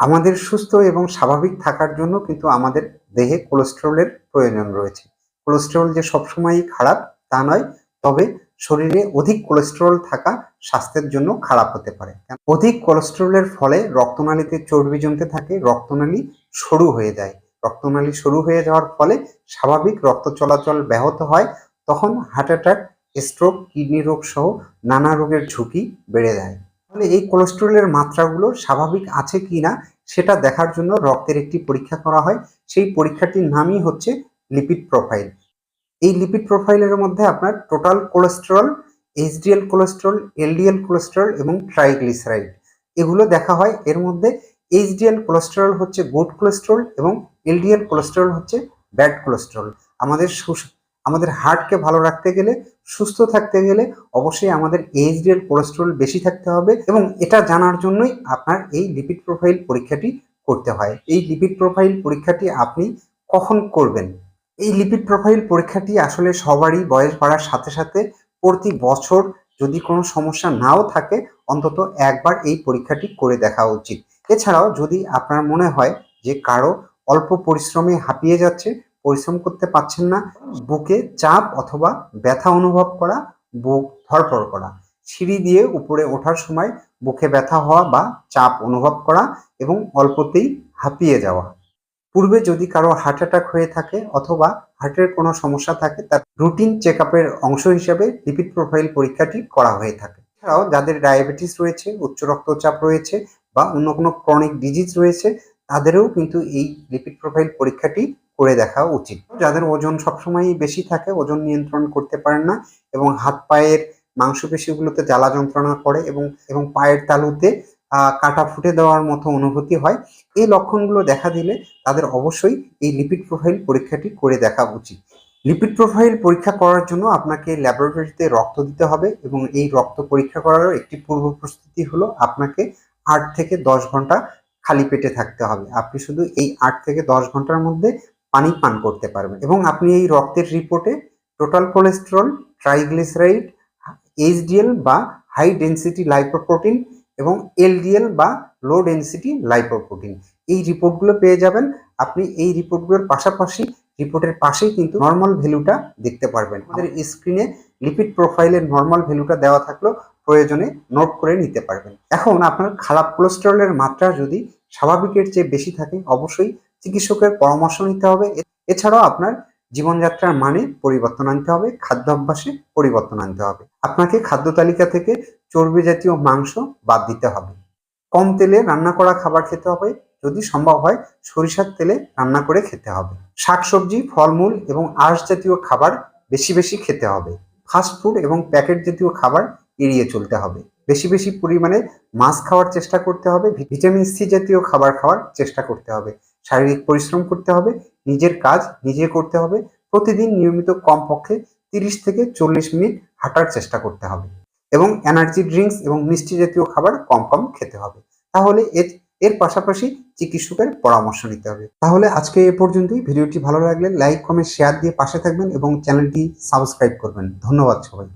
আমাদের সুস্থ এবং স্বাভাবিক থাকার জন্য কিন্তু আমাদের দেহে কোলেস্টেরলের প্রয়োজন রয়েছে। কোলেস্টেরল যে সবসময়ই খারাপ, তা নয়, তবে শরীরে অধিক কোলেস্টেরল থাকা স্বাস্থ্যের জন্য খারাপ হতে পারে। অধিক কোলেস্টেরলের ফলে রক্তনালীতে চর্বি জমতে থাকে, রক্তনালী সরু হয়ে যায়। রক্তনালী সরু হয়ে যাওয়ার ফলে স্বাভাবিক রক্ত চলাচল ব্যাহত হয়, তখন হার্ট অ্যাটাক, স্ট্রোক, কিডনি রোগ সহ নানা রোগের ঝুঁকি বেড়ে যায়। তাহলে এই কোলেস্টেরলের মাত্রাগুলো স্বাভাবিক আছে কি না সেটা দেখার জন্য রক্তের একটি পরীক্ষা করা হয়। সেই পরীক্ষাটির নামই হচ্ছে লিপিড প্রোফাইল এই লিপিড প্রোফাইলের মধ্যে আপনার total cholesterol HDL cholesterol LDL cholesterol এবং ট্রাইগ্লিসারাইড এগুলো দেখা হয়। এর মধ্যে এইচডিএল কোলেস্টেরল হচ্ছে গুড কোলেস্টেরল এবং এলডিএল কোলেস্টেরল হচ্ছে ব্যাড কোলেস্টেরল আমাদের আমাদের হার্টকে ভালো রাখতে গেলে, সুস্থ থাকতে গেলে অবশ্যই আমাদের এইচডিএল কোলেস্ট্রল বেশি থাকতে হবে এবং এটা জানার জন্যই আপনার এই লিপিড প্রোফাইল পরীক্ষাটি করতে হয়। এই লিপিড প্রোফাইল পরীক্ষাটি আপনি কখন করবেন? এই লিপিড প্রোফাইল পরীক্ষাটি আসলে সবারই বয়স বাড়ার সাথে সাথে প্রতি বছর যদি কোনো সমস্যা নাও থাকে, অন্তত একবার এই পরীক্ষাটি করে দেখা উচিত। এছাড়াও যদি আপনার মনে হয় যে কারও অল্প পরিশ্রমে হাঁপিয়ে যাচ্ছে পরিশ্রম করতে পারছেন না, বুকে চাপ অথবা ব্যথা অনুভব করা, বুক ধরপড় করা। সিঁড়ি দিয়ে উপরে ওঠার সময় বুকে ব্যথা হওয়া বা চাপ অনুভব করা এবং অল্পতেই হাঁপিয়ে যাওয়া। পূর্বে যদি কারও হার্ট অ্যাটাক হয়ে থাকে অথবা হার্টের কোনো সমস্যা থাকে, তার রুটিন চেক অংশ হিসেবে লিপিড প্রোফাইল পরীক্ষাটি করা হয়ে থাকে। এছাড়াও যাদের ডায়াবেটিস রয়েছে, উচ্চ রক্তচাপ রয়েছে বা অন্য কোনো ক্রনিক ডিজিজ রয়েছে, তাদেরও কিন্তু এই লিপিড প্রোফাইল পরীক্ষাটি করে দেখা উচিত। যাদের ওজন সবসময়ই বেশি থাকে, ওজন নিয়ন্ত্রণ করতে পারেন না এবং হাত পায়ের মাংসপেশিগুলোতে জ্বালা যন্ত্রণা করে এবং এবং পায়ের তালুতে কাটা ফুটে দেওয়ার মতো অনুভূতি হয়, এই লক্ষণগুলো দেখা দিলে তাদের অবশ্যই এই লিপিড প্রোফাইল পরীক্ষাটি করে দেখা উচিত। লিপিড প্রোফাইল পরীক্ষা করার জন্য আপনাকে ল্যাবরেটরিতে রক্ত দিতে হবে এবং এই রক্ত পরীক্ষা করার একটি পূর্ব প্রস্তুতি হলো আপনাকে আট থেকে দশ ঘণ্টা খালি পেটে থাকতে হবে। আপনি শুধু এই আট থেকে দশ ঘণ্টার মধ্যে পানি পান করতে পারবেন। এবং আপনি এই রক্তের রিপোর্টে টোটাল কোলেস্টেরল ট্রাইগ্লিসারাইড এইচডিএল বা হাই ডেন্সিটি লাইপোপ্রোটিন এবং এলডিএল বা লো ডেন্সিটি লাইপোপ্রোটিন এই রিপোর্টগুলো পেয়ে যাবেন। আপনি এই রিপোর্টগুলোর পাশাপাশি রিপোর্টের পাশেই কিন্তু নর্মাল ভ্যালুটা দেখতে পারবেন। আমাদের স্ক্রিনে লিপিড প্রোফাইলের নর্মাল ভ্যালুটা দেওয়া থাকলেও প্রয়োজনে নোট করে নিতে পারবেন। এখন আপনার খারাপ কোলেস্টেরলের মাত্রা যদি স্বাভাবিকের চেয়ে বেশি থাকে, অবশ্যই চিকিৎসকের পরামর্শ নিতে হবে। এছাড়াও আপনার জীবনযাত্রার মানে পরিবর্তন আনতে হবে, খাদ্যাভ্যাসে পরিবর্তন আনতে হবে। আপনাকে খাদ্য তালিকা থেকে চর্বি জাতীয় মাংস বাদ দিতে হবে। কম তেলে রান্না করা খাবার খেতে হবে, যদি সম্ভব হয় সরিষার তেলে রান্না করে খেতে হবে। শাকসবজি, ফলমূল এবং আঁশ জাতীয় খাবার বেশি বেশি খেতে হবে। ফাস্টফুড এবং প্যাকেট জাতীয় খাবার এড়িয়ে চলতে হবে। বেশি বেশি পরিমাণে মাছ খাওয়ার চেষ্টা করতে হবে, ভিটামিন সি জাতীয় খাবার খাওয়ার চেষ্টা করতে হবে। শারীরিক পরিশ্রম করতে হবে, নিজের কাজ নিজে করতে হবে, প্রতিদিন নিয়মিত কমপক্ষে তিরিশ থেকে চল্লিশ মিনিট হাঁটার চেষ্টা করতে হবে এবং এনার্জি ড্রিঙ্কস এবং মিষ্টি জাতীয় খাবার কম কম খেতে হবে। তাহলে এর এর পাশাপাশি চিকিৎসকের পরামর্শ নিতে হবে। তাহলে আজকে এ পর্যন্তই। ভিডিওটি ভালো লাগলে লাইক কমেন্ট শেয়ার দিয়ে পাশে থাকবেন এবং চ্যানেলটি সাবস্ক্রাইব করবেন। ধন্যবাদ সবাই